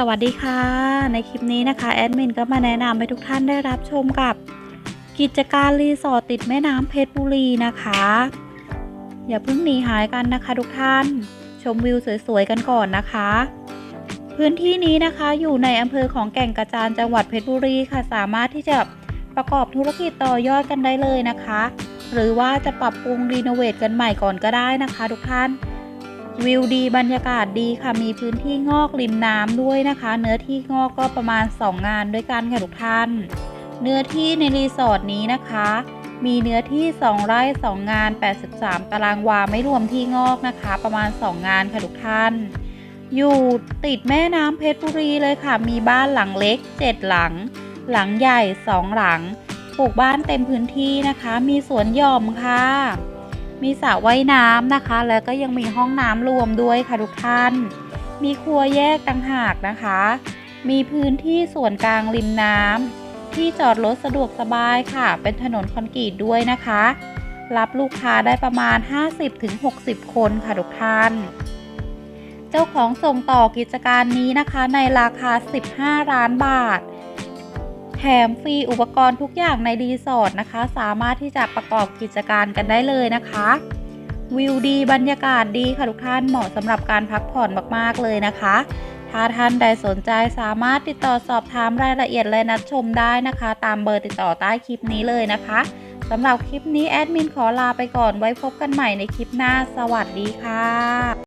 สวัสดีค่ะ ในคลิปนี้นะคะแอดมินก็มาแนะนำให้ทุกท่านได้รับชมกับ กิจการรีสอร์ทติดแม่น้ำเพชรบุรีนะคะ อย่าเพิ่งหนีหายกันนะคะ ทุกท่านชมวิวสวยๆกันก่อนนะคะ พื้นที่นี้นะคะอยู่ในอำเภอของแก่งกระจานจังหวัดเพชรบุรีค่ะ สามารถที่จะประกอบธุรกิจต่อยอดกันได้เลยนะคะ หรือว่าจะปรับปรุงรีโนเวทกันใหม่ก่อนก็ได้นะคะ ทุกท่าน วิวดีบรรยากาศดีค่ะ มีพื้นที่งอกริมน้ำด้วยนะคะ เนื้อที่งอกก็ประมาณ 2 งานด้วยกันค่ะทุกท่าน เนื้อที่ในรีสอร์ทนี้นะคะ มีเนื้อที่ 2 ไร่ 2 งาน 83 ตารางวาไม่รวมที่งอกนะคะ ประมาณ 2 งานค่ะทุกท่าน อยู่ติดแม่น้ำเพชรบุรีเลยค่ะ มีบ้านหลังเล็ก 7 หลัง หลังใหญ่ 2 หลัง ปลูกบ้านเต็มพื้นที่นะคะ มีสวนหย่อมค่ะ มีสระว่ายน้ำนะคะ แล้วก็ยังมีห้องน้ำรวมด้วยค่ะทุกท่าน มีครัวแยกต่างหากนะคะ มีพื้นที่ส่วนกลางริมน้ำที่จอดรถสะดวกสบายค่ะ เป็นถนนคอนกรีตด้วยนะคะ รับลูกค้าได้ประมาณ 50-60 คนค่ะทุกท่าน เจ้าของส่งต่อกิจการนี้นะคะในราคา 15 ล้านบาท แถมฟรีอุปกรณ์ทุกอย่างในรีสอร์ทนะคะ สามารถที่จะประกอบกิจการกันได้เลยนะคะ วิวดีบรรยากาศดีค่ะทุกท่านเหมาะสำหรับการพักผ่อนมากๆเลยนะคะ ถ้าท่านใดสนใจสามารถติดต่อสอบถามรายละเอียดและนัดชมได้นะคะ ตามเบอร์ติดต่อใต้คลิปนี้เลยนะคะสำหรับคลิปนี้แอดมินขอลาไปก่อนไว้พบกันใหม่ในคลิปหน้า สวัสดีค่ะ